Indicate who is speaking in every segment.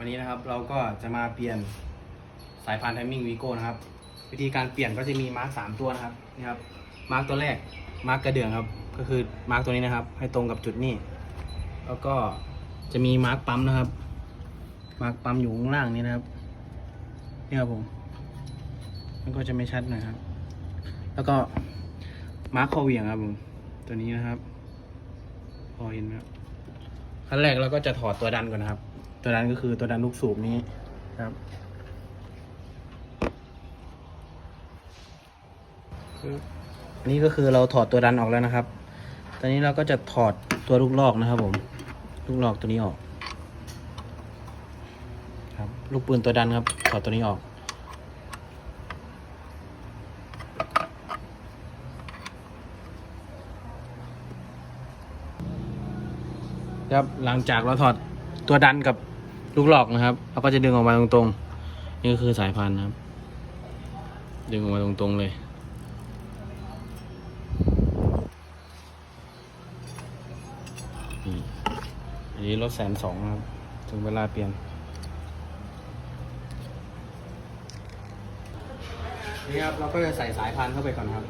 Speaker 1: วันนี้นะครับเราก็จะมาเปลี่ยนสายพานไทมิ่งวีโก้นะครับ วิธีการเปลี่ยนก็จะมีมาร์กสามตัวนะครับนี่ครับมาร์กตัวแรกมาร์กกระเดื่องครับ ก็คือมาร์กตัวนี้นะครับ ให้ตรงกับจุดนี้ แล้วก็จะมีมาร์กปั๊มนะครับมาร์กปั๊มอยู่ข้างล่างนี้นะครับนี่ครับผมมันก็จะไม่ชัดนะครับ แล้วก็มาร์กคอเหวี่ยงครับผมตัวนี้นะครับพอเห็นไหมครับขั้นแรกเราก็จะถอดตัวดันก่อนนะครับ ตัวดันก็คือตัวดันลูกสูบนี้ครับอันนี้ก็คือเราถอดตัวดันออกแล้วนะครับ ตอนนี้เราก็จะถอดตัวลูกลอกนะครับผม ลูกลอกตัวนี้ออก ครับ ลูกปืนตัวดันครับ ถอดตัวนี้ออกครับหลังจากเราถอดตัวดันกับ ลูกหลอกนะครับเราก็จะดึงออกมาตรงๆ นี่ก็คือสายพันธุ์นะครับ ดึงออกมาตรงๆเลย อันนี้รถแสนสองครับ ถึงเวลาเปลี่ยน นี่ครับ เราก็จะใส่สายพันธุ์เข้าไปก่อนครับ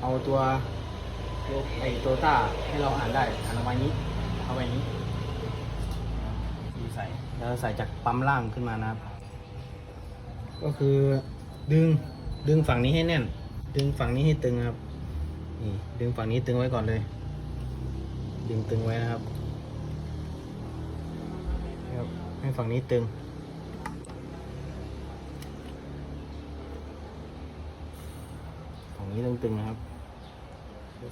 Speaker 1: เอาตัวไอโตต้าให้เราอ่านได้อ่านออกมานี้ เอาไปนี้ ส่แล้วใส่จากปั๊มล่างขึ้นมานะครับ ก็คือดึงดึงฝั่งนี้ให้แน่น ดึงฝั่งนี้ให้ตึงครับนี่ดึงฝั่งนี้ตึงไว้ก่อนเลย ดึงตึงไว้นะครับครับให้ฝั่งนี้ตึงฝั่งนี้ตึงๆนะครับ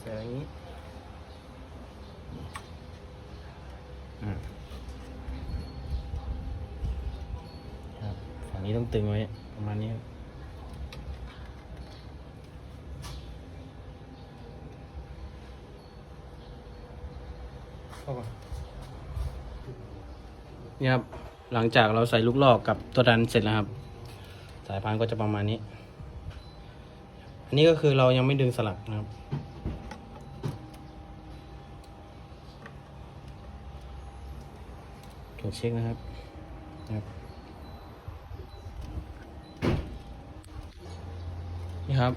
Speaker 1: ใส่อย่างนี้อ่าครับฝั่ง นี้ต้องตึงไว้ ประมาณนี้ครับนนี่ครับ หลังจากเราใส่ลูกลอกกับตัวดันเสร็จแล้วครับ สายพานก็จะประมาณนี้ อันนี้ก็คือเรายังไม่ดึงสลักนะครับตรวจเช็คนะครับนะครับ นี่ครับ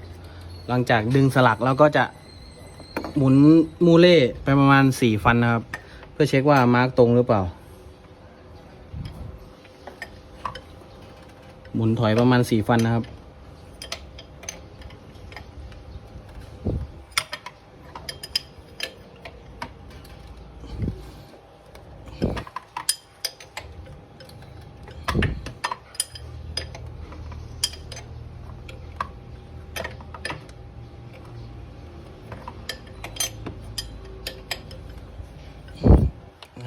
Speaker 1: หลังจากดึงสลักเราก็จะหมุนมูเล่ไปประมาณสี่ฟันนะครับ เพื่อเช็คว่ามาร์กตรงหรือเปล่า หมุนถอยประมาณสี่ฟันนะครับ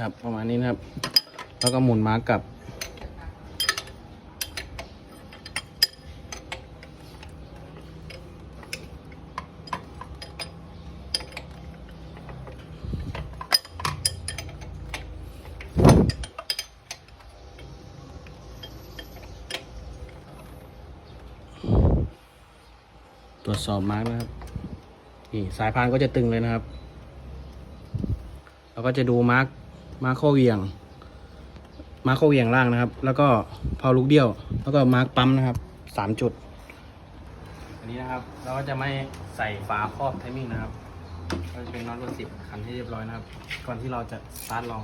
Speaker 1: ครับ ประมาณนี้นะครับ แล้วก็หมุนมากลับ ตรวจสอบมาร์กนะครับนี่สายพานก็จะตึงเลยนะครับ เราก็จะดูมาร์ก มาร์คข้อเวียง มาร์คข้อเวียงล่างนะครับ แล้วก็เพาลูกเดี่ยว แล้วก็มาร์กปั๊มนะครับสามจุด อันนี้นะครับ เราก็จะไม่ใส่ฝาครอบไทมิ่งนะครับก็จะเป็นน็อตเบอร์สิบขันให้เรียบร้อยนะครับ ก่อนที่เราจะสตาร์ทลอง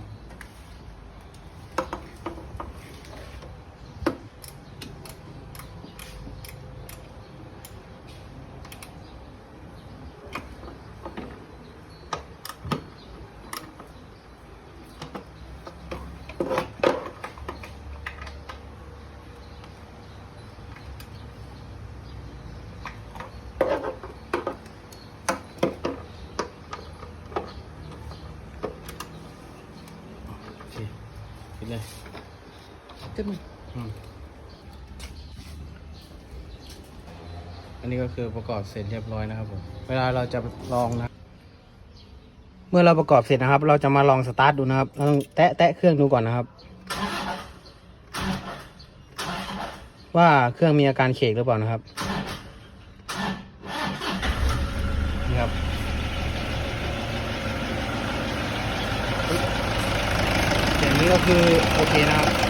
Speaker 1: เลย
Speaker 2: ตึ้ม
Speaker 1: อืมอันนี้ก็คือประกอบเสร็จเรียบร้อยนะครับผม เวลาเราจะลองนะ เมื่อเราประกอบเสร็จนะครับ เราจะมาลองสตาร์ทดูนะครับ เราต้องแตะแตะเครื่องดูก่อนนะครับ ว่าเครื่องมีอาการเขกหรือเปล่านะครับนี่ครับ อย่างนี้ ก็คือโอเคนะครับ